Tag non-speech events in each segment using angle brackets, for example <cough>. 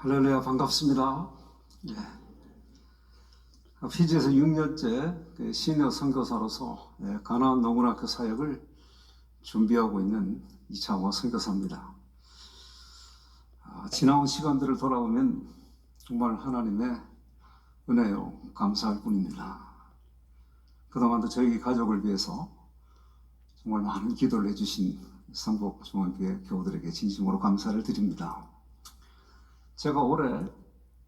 할렐루야 반갑습니다. 예. 피지에서 6년째 그 시니어 선교사로서 예, 가나안 농원학교 사역을 준비하고 있는 이창호 선교사입니다. 아, 지나온 시간들을 돌아보면 정말 하나님의 은혜요 감사할 뿐입니다. 그동안도 저희 가족을 위해서 정말 많은 기도를 해주신 성복 중앙교회 교우들에게 진심으로 감사를 드립니다. 제가 올해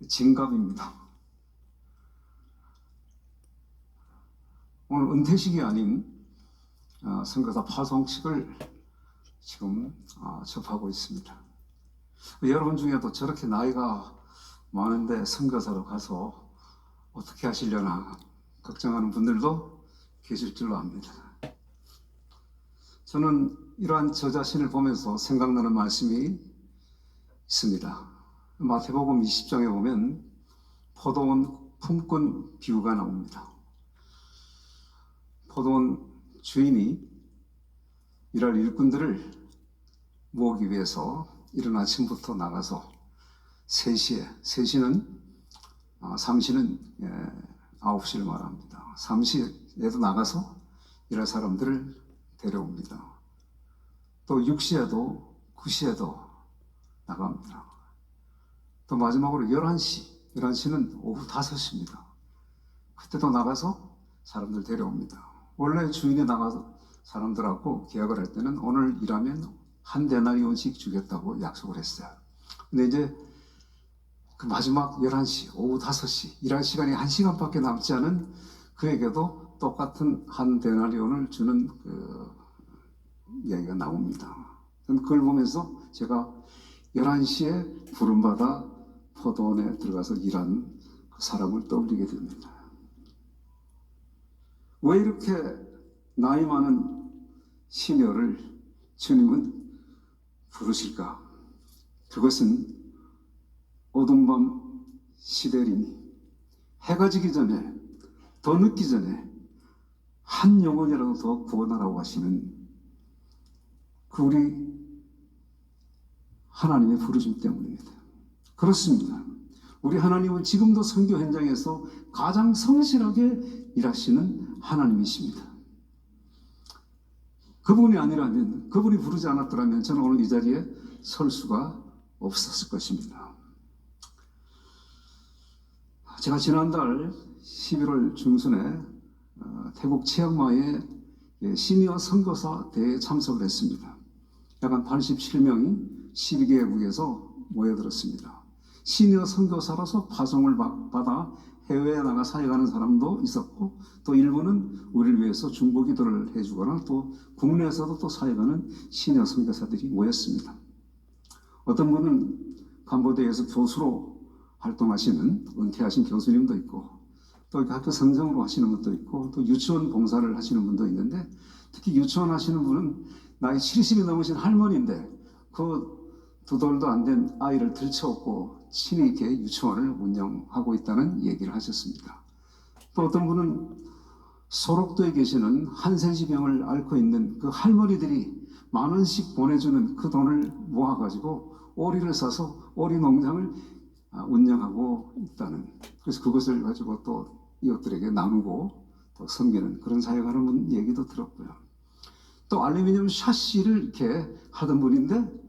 진갑입니다. 오늘 은퇴식이 아닌 어, 선교사 파송식을 지금 어, 접하고 있습니다. 여러분 중에도 저렇게 나이가 많은데 선교사로 가서 어떻게 하시려나 걱정하는 분들도 계실 줄로 압니다. 저는 이러한 저 자신을 보면서 생각나는 말씀이 있습니다. 마태복음 20장에 보면 포도원 품꾼 비유가 나옵니다. 포도원 주인이 일할 일꾼들을 모으기 위해서 이른 아침부터 나가서 3시에, 3시는, 아, 3시는 예, 9시를 말합니다. 3시에도 나가서 일할 사람들을 데려옵니다. 또 6시에도 9시에도 나갑니다. 또 마지막으로 11시, 11시는 오후 5시입니다. 그때도 나가서 사람들 데려옵니다. 원래 주인이 나가서 사람들하고 계약을 할 때는 오늘 일하면 한 데나리온씩 주겠다고 약속을 했어요. 근데 이제 그 마지막 11시, 오후 5시, 일할 시간이 1시간밖에 남지 않은 그에게도 똑같은 한 데나리온을 주는 그 이야기가 나옵니다. 그걸 보면서 제가 11시에 부름받아 포도원에 들어가서 일한 그 사람을 떠올리게 됩니다. 왜 이렇게 나이 많은 시녀를 주님은 부르실까? 그것은 어둠 밤 시대리니 해가 지기 전에 더 늦기 전에 한 영혼이라도 더 구원하라고 하시는 그 우리 하나님의 부르심 때문입니다. 그렇습니다. 우리 하나님은 지금도 선교 현장에서 가장 성실하게 일하시는 하나님이십니다. 그분이 아니라면, 그분이 부르지 않았더라면 저는 오늘 이 자리에 설 수가 없었을 것입니다. 제가 지난달 11월 중순에 어, 태국 치앙마이에 예, 시니어 선교사 대회에 참석을 했습니다. 약간 87명이 12개국에서 모여들었습니다. 시니어 선교사로서 파송을 받아 해외에 나가 사역하는 사람도 있었고 또 일부는 우리를 위해서 중보 기도를 해주거나 또 국내에서도 또 사역하는 시니어 선교사들이 모였습니다. 어떤 분은 캄보디아에서 교수로 활동하시는 은퇴하신 교수님도 있고 또 학교 선생으로 하시는 분도 있고 또 유치원 봉사를 하시는 분도 있는데 특히 유치원 하시는 분은 나이 70이 넘으신 할머니인데 그 두 돌도 안 된 아이를 들쳐업고 이렇게 유치원을 운영하고 있다는 얘기를 하셨습니다. 또 어떤 분은 소록도에 계시는 한센시 병을 앓고 있는 그 할머니들이 만 원씩 보내주는 그 돈을 모아가지고 오리를 사서 오리 농장을 아, 운영하고 있다는 그래서 그것을 가지고 또 이웃들에게 나누고 또 섬기는 그런 사역하는 분 얘기도 들었고요. 또 알루미늄 샤시를 이렇게 하던 분인데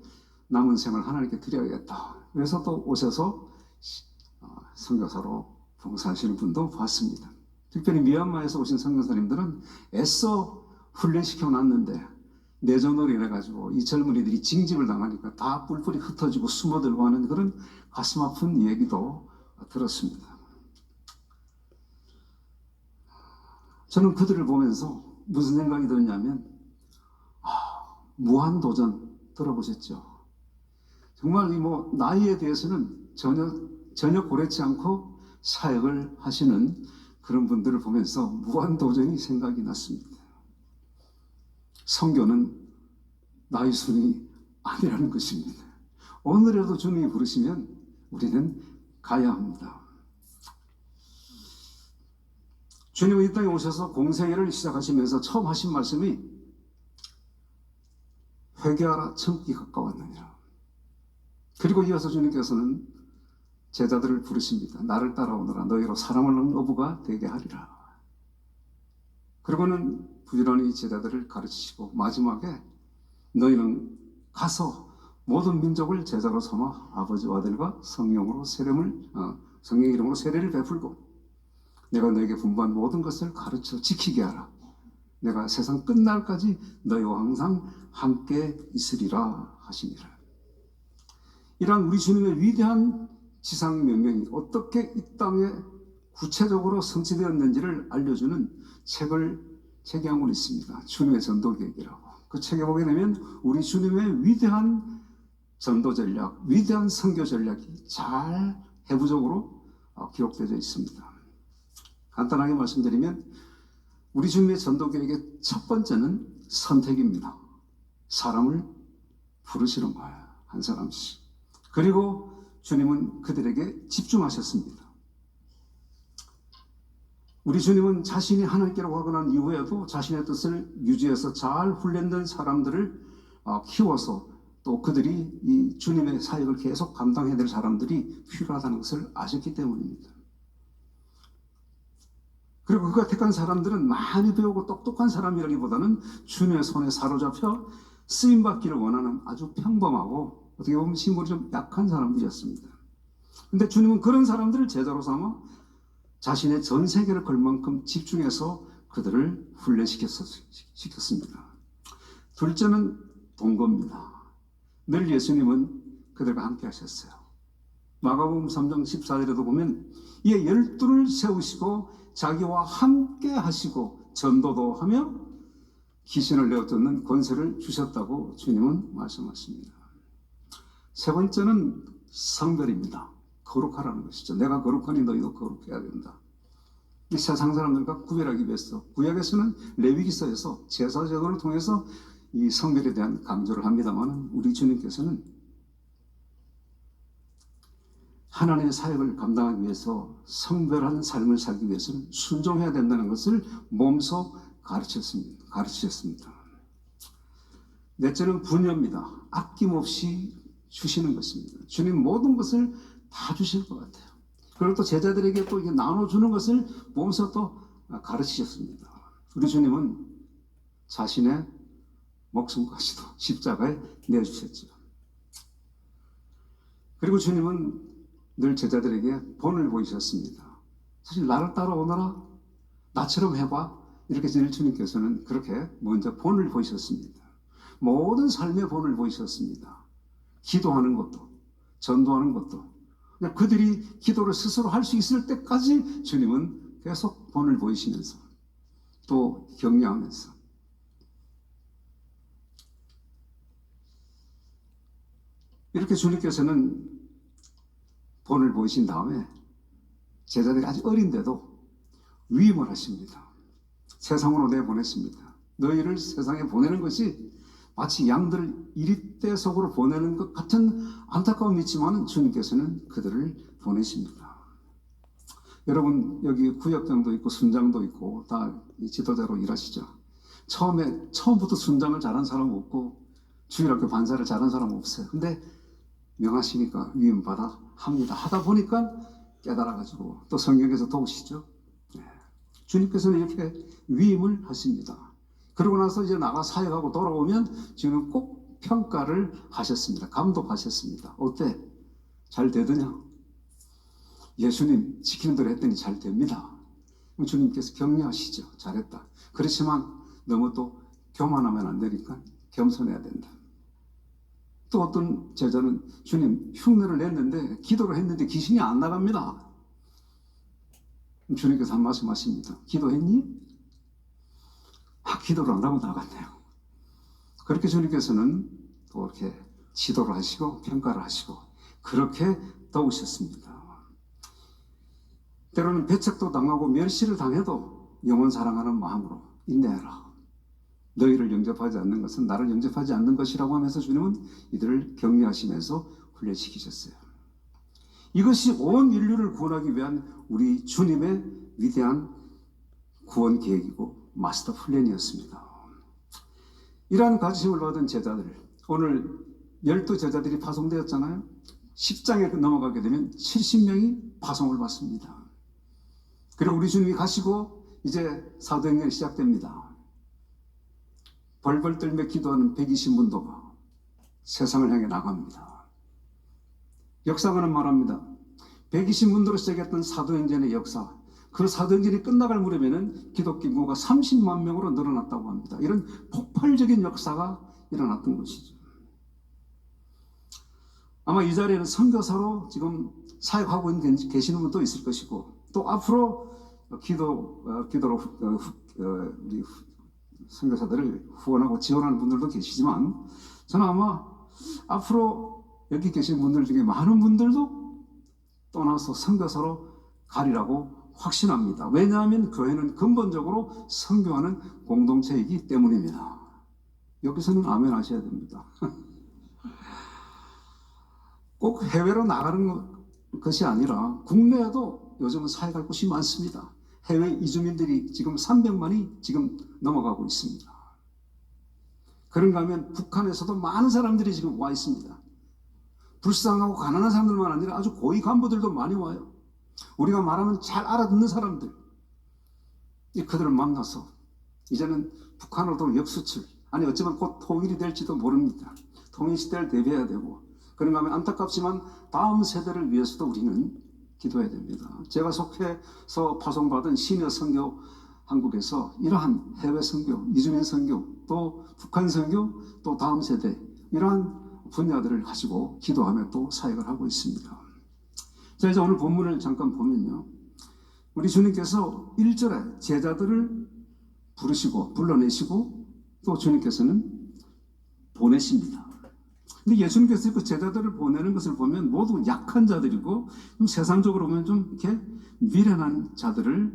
남은 생을 하나님께 드려야겠다. 그래서 또 오셔서 어, 선교사로 봉사하시는 분도 봤습니다. 특별히 미얀마에서 오신 선교사님들은 애써 훈련시켜 놨는데 내전으로 인해 가지고 이 젊은이들이 징집을 당하니까 다 뿔뿔이 흩어지고 숨어들고 하는 그런 가슴 아픈 얘기도 들었습니다. 저는 그들을 보면서 무슨 생각이 들었냐면 아, 무한 도전 들어보셨죠? 정말 이 뭐 나이에 대해서는 전혀 전혀 고려치 않고 사역을 하시는 그런 분들을 보면서 무한 도전이 생각이 났습니다. 성교는 나이 순이 아니라는 것입니다. 오늘에도 주님이 부르시면 우리는 가야 합니다. 주님은 이 땅에 오셔서 공생애를 시작하시면서 처음 하신 말씀이 회개하라 천기 가까웠느니라. 그리고 이어서 주님께서는 제자들을 부르십니다. 나를 따라오너라 너희로 사람을 낳는 어부가 되게 하리라. 그리고는 부지런히 제자들을 가르치시고 마지막에 너희는 가서 모든 민족을 제자로 삼아 아버지와 아들과 성령으로 세례를 어, 성령 이름으로 세례를 베풀고 내가 너에게 분부한 모든 것을 가르쳐 지키게 하라. 내가 세상 끝날까지 너희와 항상 함께 있으리라 하시니라. 이러한 우리 주님의 위대한 지상 명령이 어떻게 이 땅에 구체적으로 성취되었는지를 알려주는 책을 책양고 있습니다. 주님의 전도 계획이라고. 그 책에 보게 되면 우리 주님의 위대한 전도 전략, 위대한 선교 전략이 잘 해부적으로 어, 기록되어 있습니다. 간단하게 말씀드리면 우리 주님의 전도 계획의 첫 번째는 선택입니다. 사람을 부르시는 거예요. 한 사람씩. 그리고 주님은 그들에게 집중하셨습니다. 우리 주님은 자신이 하나님께로 난 이후에도 자신의 뜻을 유지해서 잘 훈련된 사람들을 어, 키워서 또 그들이 이 주님의 사역을 계속 감당해야 될 사람들이 필요하다는 것을 아셨기 때문입니다. 그리고 그가 택한 사람들은 많이 배우고 똑똑한 사람이라기보다는 주님의 손에 사로잡혀 쓰임 받기를 원하는 아주 평범하고 어떻게 보면 힘으로 좀 약한 사람들이었습니다. 근데 주님은 그런 사람들을 제자로 삼아 자신의 전 세계를 걸 만큼 집중해서 그들을 훈련시켰습니다. 둘째는 동거입니다. 늘 예수님은 그들과 함께 하셨어요. 마가복음 3장 14절에도 보면 이에 열두를 세우시고 자기와 함께 하시고 전도도 하며 귀신을 내어 쫓는 권세를 주셨다고 주님은 말씀하십니다. 세 번째는 성별입니다. 거룩하라는 것이죠. 내가 거룩하니 너희도 거룩해야 된다. 이 세상 사람들과 구별하기 위해서 구약에서는 레위기서에서 제사 제도를 통해서 이 성별에 대한 강조를 합니다만 우리 주님께서는 하나님의 사역을 감당하기 위해서 성별한 삶을 살기 위해서는 순종해야 된다는 것을 몸소 가르쳤습니다. 가르치셨습니다. 넷째는 분여입니다. 아낌없이 주시는 것입니다. 주님 모든 것을 다 주실 것 같아요. 그리고 또 제자들에게 또 이게 나눠주는 것을 몸소 또 가르치셨습니다. 우리 주님은 자신의 목숨까지도 <laughs> 십자가에 내주셨죠. 그리고 주님은 늘 제자들에게 본을 보이셨습니다. 사실 나를 따라오너라, 나처럼 해봐. 이렇게 늘 주님께서는 그렇게 먼저 본을 보이셨습니다. 모든 삶의 본을 보이셨습니다. 기도하는 것도, 전도하는 것도, 그들이 기도를 스스로 할 수 있을 때까지 주님은 계속 본을 보이시면서 또 격려하면서 이렇게 주님께서는 본을 보이신 다음에 제자들이 아주 어린데도 위임을 하십니다. 세상으로 내보냈습니다. 너희를 세상에 보내는 것이 마치 양들을 이리대 속으로 보내는 것 같은 안타까움이 있지만 주님께서는 그들을 보내십니다. 여러분 여기 구역장도 있고 순장도 있고 다 지도자로 일하시죠. 처음에 처음부터 순장을 잘한 사람 없고 주일학교 반사를 잘한 사람 없어요. 근데 명하시니까 위임 받아 합니다. 하다 보니까 깨달아가지고 또 성경에서 도우시죠. 네. 주님께서는 이렇게 위임을 하십니다. 그러고 나서 이제 나가 사역하고 돌아오면 지금 꼭 평가를 하셨습니다. 감독하셨습니다. 어때? 잘 되더냐? 예수님 지키는 대로 했더니 잘 됩니다. 주님께서 격려하시죠. 잘했다. 그렇지만 너무 또 교만하면 안 되니까 겸손해야 된다. 또 어떤 제자는 주님 흉내를 냈는데 기도를 했는데 귀신이 안 나갑니다. 주님께서 한 말씀 하십니다. 기도했니? 아, 기도를 안 하고 나갔네요. 그렇게 주님께서는 또 이렇게 지도를 하시고 평가를 하시고 그렇게 도우셨습니다. 때로는 배척도 당하고 멸시를 당해도 영원 사랑하는 마음으로 인내하라. 너희를 영접하지 않는 것은 나를 영접하지 않는 것이라고 하면서 주님은 이들을 격려하시면서 훈련시키셨어요. 이것이 온 인류를 구원하기 위한 우리 주님의 위대한 구원 계획이고 마스터 플랜이었습니다. 이러한 가르침을 받은 제자들, 오늘 열두 제자들이 파송되었잖아요. 10장에 넘어가게 되면 70명이 파송을 받습니다. 그리고 우리 주님이 가시고 이제 사도행전이 시작됩니다. 벌벌 떨며 기도하는 120문도가 세상을 향해 나갑니다. 역사가는 말합니다. 120문도로 시작했던 사도행전의 역사, 그 사도행전이 끝나갈 무렵에는 기독교 인구가 30만 명으로 늘어났다고 합니다. 이런 폭발적인 역사가 일어났던 것이죠. 아마 이 자리에는 선교사로 지금 사역하고 있는 계시는 분도 있을 것이고 또 앞으로 기도 어, 기도로 후- 어, 후- 어, 선교사들을 후원하고 지원하는 분들도 계시지만 저는 아마 앞으로 여기 계신 분들 중에 많은 분들도 떠나서 선교사로 가리라고 확신합니다. 왜냐하면 교회는 근본적으로 선교하는 공동체이기 때문입니다. 여기서는 아멘 하셔야 됩니다. <laughs> 꼭 해외로 나가는 것- 것이 아니라 국내에도 요즘은 사역할 곳이 많습니다. 해외 이주민들이 지금 300만이 지금 넘어가고 있습니다. 그런가 하면 북한에서도 많은 사람들이 지금 와 있습니다. 불쌍하고 가난한 사람들만 아니라 아주 고위 간부들도 많이 와요. 우리가 말하면 잘 알아듣는 사람들. 이 그들을 만나서 이제는 북한으로도 역수출, 아니 어쩌면 곧 통일이 될지도 모릅니다. 통일 시대를 대비해야 되고 그런가 하면 안타깝지만 다음 세대를 위해서도 우리는 기도해야 됩니다. 제가 속해서 파송받은 시니어 선교 한국에서 이러한 해외 선교, 이주민 선교, 또 북한 선교, 또 다음 세대 이러한 분야들을 가지고 기도하며 또 사역을 하고 있습니다. 자 이제 오늘 본문을 잠깐 보면요. 우리 주님께서 1절에 제자들을 부르시고 불러내시고 또 주님께서는 보내십니다. 근데 예수님께서 그 제자들을 보내는 것을 보면 모두 약한 자들이고 좀 세상적으로 보면 좀 이렇게 미련한 자들을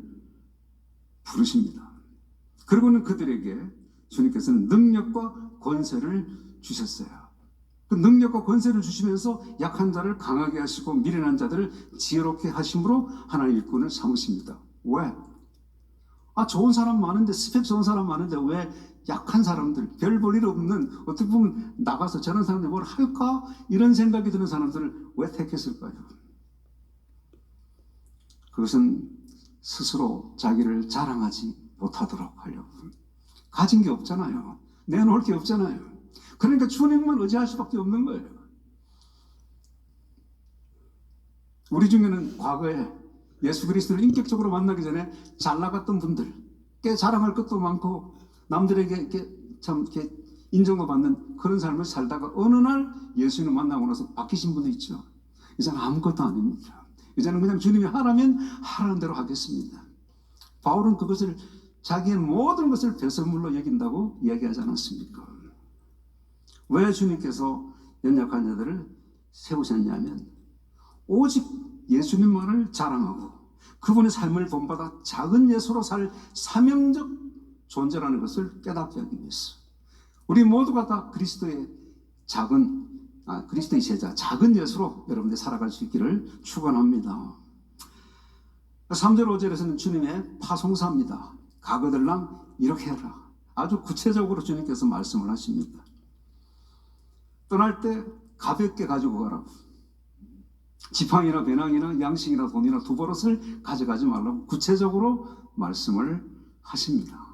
부르십니다. 그리고는 그들에게 주님께서는 능력과 권세를 주셨어요. 그 능력과 권세를 주시면서 약한 자를 강하게 하시고 미련한 자들을 지혜롭게 하심으로 하나님 일꾼을 삼으십니다. 왜? 아 좋은 사람 많은데 스펙 좋은 사람 많은데 왜 약한 사람들 별 볼 일 없는 어떻게 보면 나가서 저런 사람들 뭘 할까 이런 생각이 드는 사람들을 왜 택했을까요? 그것은 스스로 자기를 자랑하지 못하도록 하려고 가진 게 없잖아요. 내놓을 게 없잖아요. 그러니까 주님만 의지할 수밖에 없는 거예요. 우리 중에는 과거에 예수 그리스도를 인격적으로 만나기 전에 잘 나갔던 분들, 꽤 자랑할 것도 많고 남들에게 이렇게 참 이렇게 인정도 받는 그런 삶을 살다가 어느 날 예수님을 만나고 나서 바뀌신 분도 있죠. 이제는 아무것도 아닙니다. 이제는 그냥 주님이 하라면 하라는 대로 하겠습니다. 바울은 그것을 자기의 모든 것을 배설물로 여긴다고 이야기하지 않았습니까? 왜 주님께서 연약한 자들을 세우셨냐면 오직 예수님만을 자랑하고 그분의 삶을 본받아 작은 예수로 살 사명적 존재라는 것을 깨닫게 하기 위해서 우리 모두가 다 그리스도의 작은 아, 그리스도의 제자 작은 예수로 여러분들 살아갈 수 있기를 축원합니다. 3절 5절에서는 주님의 파송사입니다. 가거들랑 이렇게 해라. 아주 구체적으로 주님께서 말씀을 하십니다. 떠날 때 가볍게 가지고 가라고. 지팡이나 배낭이나 양식이나 돈이나 두 버릇을 가져가지 말라고 구체적으로 말씀을 하십니다.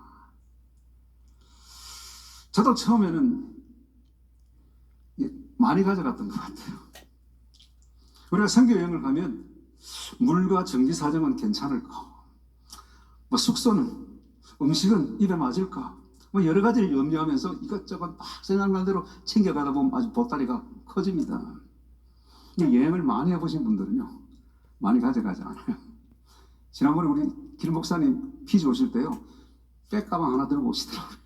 저도 처음에는 많이 가져갔던 것 같아요. 우리가 선교 여행을 가면 물과 전기 사정은 괜찮을까? 뭐 숙소는 음식은 입에 맞을까? 뭐 여러 가지를 염려하면서 이것저것 막 생각난 대로 챙겨가다 보면 아주 보따리가 커집니다. 여행을 많이 해보신 분들은요, 많이 가져가지 않아요. <laughs> 지난번에 우리 길 목사님 피지 오실 때요, 백가방 하나 들고 오시더라고요.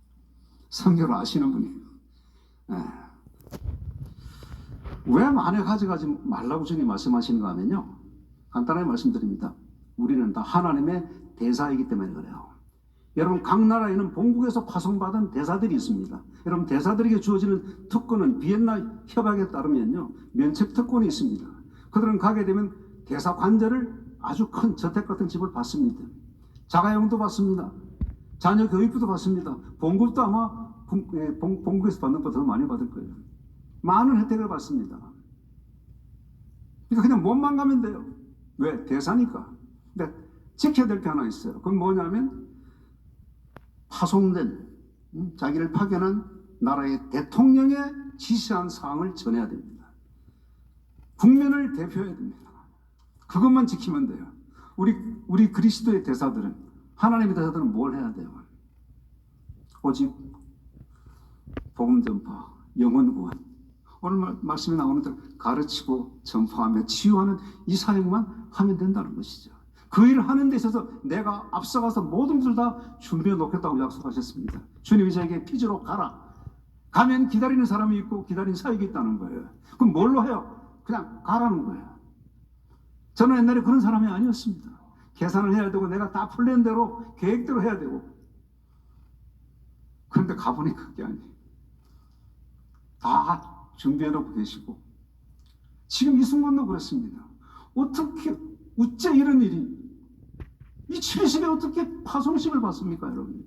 <laughs> 성교를 아시는 분이에요. 예. 왜 많이 가져가지 말라고 주님 말씀하시는가 하면요, 간단하게 말씀드립니다. 우리는 다 하나님의 대사이기 때문에 그래요. 여러분 각 나라에는 본국에서 파송받은 대사들이 있습니다. 여러분 대사들에게 주어지는 특권은 비엔나 협약에 따르면요 면책 특권이 있습니다. 그들은 가게 되면 대사 관제를 아주 큰 저택 같은 집을 받습니다. 자가용도 받습니다. 자녀 교육비도 받습니다. 봉급도 아마 본, 예, 본, 본국에서 받는 것보다 더 많이 받을 거예요. 많은 혜택을 받습니다. 그러니까 그냥 몸만 가면 돼요. 왜? 대사니까. 근데 지켜야 될 게 하나 있어요. 그건 뭐냐면 파송된 음, 자기를 파견한 나라의 대통령의 지시한 사항을 전해야 됩니다. 국민을 대표해야 됩니다. 그것만 지키면 돼요. 우리 우리 그리스도의 대사들은 하나님의 대사들은 뭘 해야 돼요? 오직 복음 전파, 영혼 구원. 오늘 말- 말씀에 나오는 대로 가르치고 전파하며 치유하는 이 사역만 하면 된다는 것이죠. 그 일을 하는 데 있어서 내가 앞서가서 모든 것을 다 준비해 놓겠다고 약속하셨습니다. 주님이 저에게 피지로 가라. 가면 기다리는 사람이 있고 기다리는 사역이 있다는 거예요. 그럼 뭘로 해요? 그냥 가라는 거예요. 저는 옛날에 그런 사람이 아니었습니다. 계산을 해야 되고 내가 다 플랜 대로 계획대로 해야 되고 그런데 가보니 그게 아니에요. 다 준비해 놓고 계시고 지금 이 순간도 그렇습니다. 어떻게 어째 이런 일이 이 70에 어떻게 파송식을 받습니까 여러분?